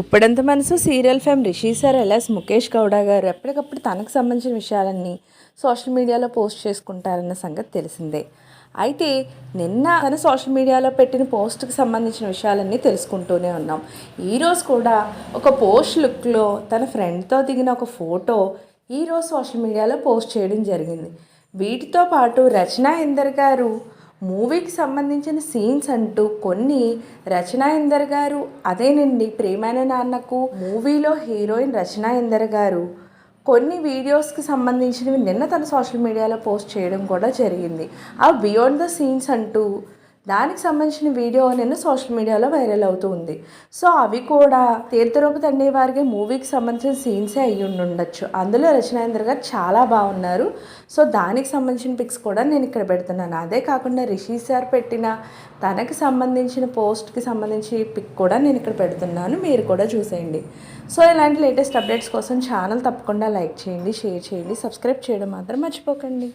గుప్పడంత మనసు serial fame Rishi sir alias Mukesh Gowda garu ఎప్పటికప్పుడు తనకు సంబంధించిన విషయాలన్నీ సోషల్ మీడియాలో పోస్ట్ చేసుకుంటారన్న సంగతి తెలిసిందే. అయితే నిన్న తన సోషల్ మీడియాలో పెట్టిన పోస్ట్కి సంబంధించిన విషయాలన్నీ తెలుసుకుంటూనే ఉన్నాం. ఈరోజు కూడా ఒక పోస్ట్ లుక్లో తన ఫ్రెండ్తో దిగిన ఒక ఫోటో ఈరోజు సోషల్ మీడియాలో పోస్ట్ చేయడం జరిగింది. వీటితో పాటు రచనా ఇందర్ గారు మూవీకి సంబంధించిన సీన్స్ అంటూ కొన్ని రచనా ఇందర్ గారు అదేనండి ప్రేమైన నాన్నకు మూవీలో హీరోయిన్ రచనా ఇందర్ గారు. కొన్ని వీడియోస్కి సంబంధించినవి నిన్న తన సోషల్ మీడియాలో పోస్ట్ చేయడం కూడా జరిగింది. ఆ బియాండ్ ద సీన్స్ అంటూ దానికి సంబంధించిన వీడియో నిన్న సోషల్ మీడియాలో వైరల్ అవుతూ ఉంది. సో అవి కూడా తీర్థరూప తండ్రి వారికి మూవీకి సంబంధించిన సీన్సే అయ్యి ఉండొచ్చు. అందులో రచనేంద్ర గారు చాలా బాగున్నారు. సో దానికి సంబంధించిన పిక్స్ కూడా నేను ఇక్కడ పెడుతున్నాను. అదే కాకుండా రిషి సార్ పెట్టిన తనకి సంబంధించిన పోస్ట్కి సంబంధించి పిక్ కూడా నేను ఇక్కడ పెడుతున్నాను. మీరు కూడా చూసేయండి. సో ఇలాంటి లేటెస్ట్ అప్డేట్స్ కోసం ఛానల్ తప్పకుండా లైక్ చేయండి షేర్ చేయండి సబ్స్క్రైబ్ చేయడం మాత్రం మర్చిపోకండి.